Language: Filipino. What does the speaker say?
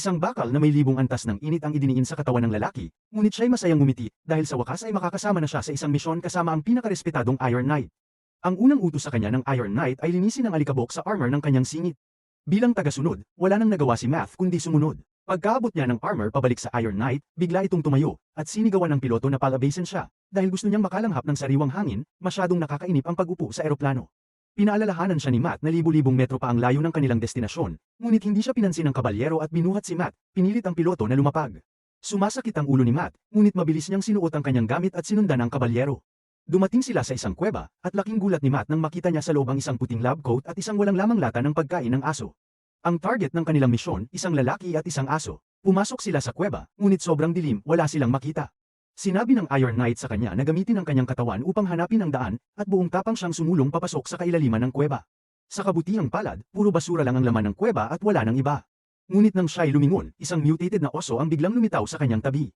Isang bakal na may libong antas ng init ang idiniin sa katawan ng lalaki, ngunit siya'y masayang ngumiti dahil sa wakas ay makakasama na siya sa isang misyon kasama ang pinakarespetadong Iron Knight. Ang unang utos sa kanya ng Iron Knight ay linisin ang alikabok sa armor ng kanyang singit. Bilang tagasunod, wala nang nagawa si Math kundi sumunod. Pagkaabot niya ng armor pabalik sa Iron Knight, bigla itong tumayo, at sinigawan ng piloto na palabasin siya, dahil gusto niyang makalanghap ng sariwang hangin, masyadong nakakainip ang pag-upo sa eroplano. Pinaalalahanan siya ni Matt na libu-libong metro pa ang layo ng kanilang destinasyon, ngunit hindi siya pinansin ng kabalyero at binuhat si Matt, pinilit ang piloto na lumapag. Sumasakit ang ulo ni Matt, ngunit mabilis niyang sinuot ang kanyang gamit at sinundan ang kabalyero. Dumating sila sa isang kuweba, at laking gulat ni Matt nang makita niya sa loob ang isang puting lab coat at isang walang lamang lata ng pagkain ng aso. Ang target ng kanilang misyon, isang lalaki at isang aso. Pumasok sila sa kuweba, ngunit sobrang dilim, wala silang makita. Sinabi ng Iron Knight sa kanya na gamitin ang kanyang katawan upang hanapin ang daan, at buong tapang siyang sumulong papasok sa kailaliman ng kuweba. Sa kabutihang palad, puro basura lang ang laman ng kuweba at wala nang iba. Ngunit nang siya'y lumingon, isang mutated na oso ang biglang lumitaw sa kanyang tabi.